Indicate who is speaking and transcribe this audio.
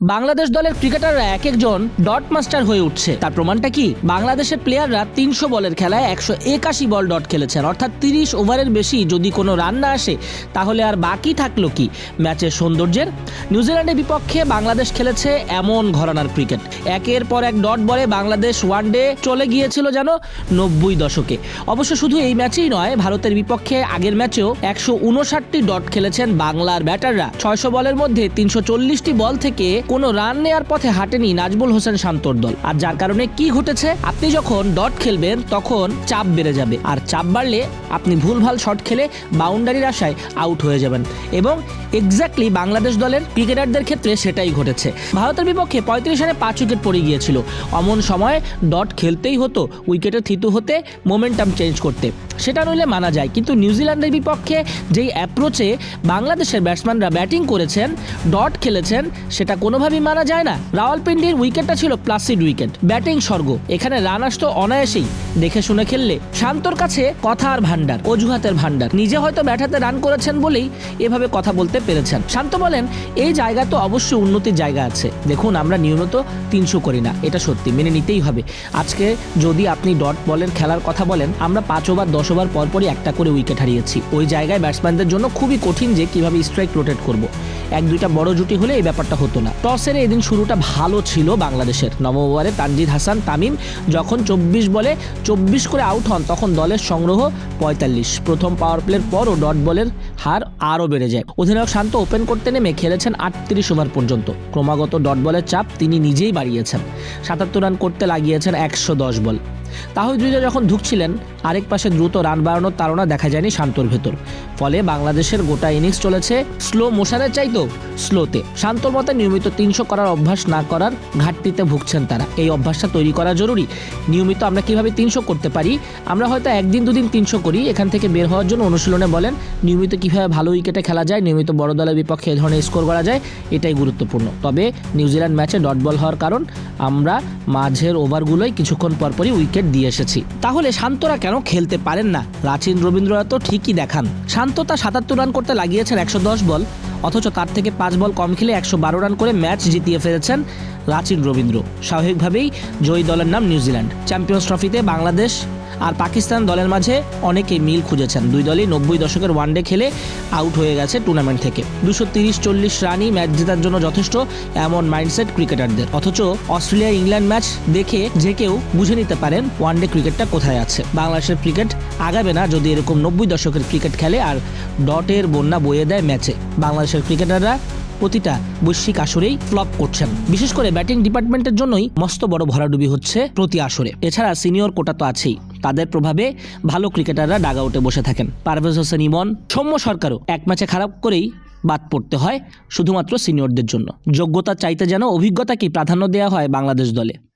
Speaker 1: বাংলাদেশ দলের ক্রিকেটাররা এক একজন ডট মাস্টার হয়ে উঠছে। তার প্রমাণটা কি? বাংলাদেশের প্লেয়াররা তিনশো বলের খেলায় একশো একাশি বল ডট খেলেছেন। অর্থাৎ তিরিশ ওভারের বেশি যদি কোনো রান না আসে, তাহলে আর বাকি থাকল কি? ম্যাচের সৌন্দর্যের? নিউজিল্যান্ডের বিপক্ষে বাংলাদেশ খেলেছে এমন ঘরানার ক্রিকেট। একের পর এক ডট বলে বাংলাদেশ ওয়ানডে চলে গিয়েছিল যেন নব্বই দশকে। অবশ্য শুধু এই ম্যাচেই নয়, ভারতের বিপক্ষে আগের ম্যাচেও একশো উনষাটটি ডট খেলেছেন বাংলার ব্যাটাররা। ছয়শো বলের মধ্যে তিনশো চল্লিশটি বল থেকে কোনো রান নেয়ার পথে হাঁটেনি নাজবুল হোসেন শান্তর দল। আর যার কারণে কি ঘটেছে? আপনি যখন ডট খেলবেন, তখন চাপ বেড়ে যাবে। আর চাপ বাড়লে আপনি ভুলভাল শট খেলে বাউন্ডারির আশায় আউট হয়ে যাবেন। এবং এক্স্যাক্টলি বাংলাদেশ দলের ক্রিকেটারদের ক্ষেত্রে সেটাই ঘটেছে। ভারতের বিপক্ষে পঁয়ত্রিশ রানে পাঁচ উইকেট পড়ে গিয়েছিল। অমন সময় ডট খেলতেই হতো, উইকেটে থিতু হতে মোমেন্টাম চেঞ্জ করতে। সেটা নইলে মানা যায়। কিন্তু নিউজিল্যান্ডের বিপক্ষে যেই অ্যাপ্রোচে বাংলাদেশের ব্যাটসম্যানরা ব্যাটিং করেছেন, ডট খেলেছেন, সেটা কোনোভাবেই মানা যায় না। রাওয়ালপিন্ডির উইকেটটা ছিল প্লাসিড উইকেট। ব্যাটিং স্বর্গ। এখানে রান আসতো অনায়াসেই। দেখে শুনে খেললে। শান্তর কাছে কথা আর ভান্ডার অজুহাতের ভান্ডার নিজে হয়তো ব্যাটাতে রান করেছেন বলেই এভাবে কথা বলতে পেরেছেন। শান্ত বলেন, এই জায়গা তো অবশ্যই উন্নতির জায়গা আছে। দেখুন, আমরা নিয়মিত তিনশো করি না। এটা সত্যি, মেনে নিতেই হবে। আজকে যদি আপনি ডট বলের খেলার কথা বলেন, আমরা পাঁচ ওভার, দশ ওভার পরপরই একটা করে উইকেট হারিয়েছি। ওই জায়গায় ব্যাটসম্যানদের জন্য খুবই কঠিন যে কীভাবে স্ট্রাইক রোটেট করব। এক দুইটা বড় জুটি হলে এই ব্যাপারটা হতো না। টসের এদিন শুরুটা ভালো ছিল বাংলাদেশের। নবম ওভারে তানজিদ হাসান, তামিম যখন চব্বিশ বলে চব্বিশ করে আউট হন, তখন দলের সংগ্রহ পঁয়তাল্লিশ। প্রথম পাওয়ার প্লের পরও ডট বলের হার আরও বেড়ে যায়। অধিনায়ক শান্ত ওপেন করতে নেমে খেলেছেন আটত্রিশ ওভার পর্যন্ত। ক্রমাগত ডট বলের চাপ তিনি নিজেই বাড়িয়েছেন। সাতাত্তর রান করতে লাগিয়েছেন একশো দশ বল। তাহিদুল্লাহ যখন ঢুকছিলেন আরেক পাশে দ্রুত রান বাড়ানোর তাড়না দেখা যায়নি শান্তর ভেতর। ফলে বাংলাদেশের গোটা ইনিংস চলেছে স্লো মোশনের চাইতো স্লোতে। শান্তর মতে নিয়মিত তিনশো করার অভ্যাস না করার ঘাটতিতে ভুগছেন তারা। এই অভ্যাসটা তৈরি করা জরুরি। নিয়মিত আমরা কীভাবে তিনশো করতে পারি? আমরা হয়তো একদিন, দুদিন তিনশো করি। এখান থেকে বের হওয়ার জন্য অনুশীলনে বলেন, নিয়মিত কীভাবে ভালো উইকেটে খেলা যায়, নিয়মিত বড় দলের বিপক্ষে এ ধরনের স্কোর করা যায়, এটাই গুরুত্বপূর্ণ। তবে নিউজিল্যান্ড ম্যাচে ডট বল হওয়ার কারণ, আমরা মাঝের ওভারগুলোই কিছুক্ষণ পরপরই উইকেট দিয়ে এসেছি। তাহলে শান্তরা কেন খেলতে পারেন না? রাচিন, রবীন্দ্ররা তো ঠিকই দেখান। শান্ত তা সাতাত্তর রান করতে লাগিয়েছেন একশো দশ বল, অথচ তার থেকে পাঁচ বল কম খেলে একশো বারো রান করে ম্যাচ জিতিয়ে ফেলেছেন রাচিন, রবীন্দ্র। স্বাভাবিকভাবেই জয়ী দলের নাম নিউজিল্যান্ড। চ্যাম্পিয়ন্স ট্রফিতে বাংলাদেশ আর পাকিস্তান দলের মাঝে অনেকেই মিল খুঁজেছেন। দুই দলই নব্বই দশকের ওয়ানডে খেলে আউট হয়ে গেছে টুর্নামেন্ট থেকে। দুশো তিরিশ চল্লিশ রানই ম্যাচ জেতার জন্য যথেষ্ট এমন মাইন্ডসেট ক্রিকেটারদের অথচ অস্ট্রেলিয়া ইংল্যান্ড ম্যাচ দেখে যে কেউ বুঝে নিতে পারেন ওয়ানডে ক্রিকেটটা কোথায় আছে। বাংলাদেশের ক্রিকেট আগাবে না যদি এরকম নব্বই দশকের ক্রিকেট খেলে আর ডটের বন্যা বয়ে দেয় ম্যাচে বাংলাদেশের ক্রিকেটাররা প্রতিটা বৈশ্বিক আসরেই ফ্লপ করছেন। বিশেষ করে ব্যাটিং ডিপার্টমেন্টের জন্যই মস্ত বড় ভরাডুবি হচ্ছে প্রতি আসরে। এছাড়া সিনিয়র কোটা তো আছেই। তাদের প্রভাবে ভালো ক্রিকেটাররা ডাগ আউটে বসে থাকেন। পারভেজ হোসেন ইমন, সৌম্য সরকারও এক ম্যাচে খারাপ করেই বাদ পড়তে হয় শুধুমাত্র সিনিয়রদের জন্য। যোগ্যতা চাইতে যেন অভিজ্ঞতাকেই প্রাধান্য দেওয়া হয় বাংলাদেশ দলে।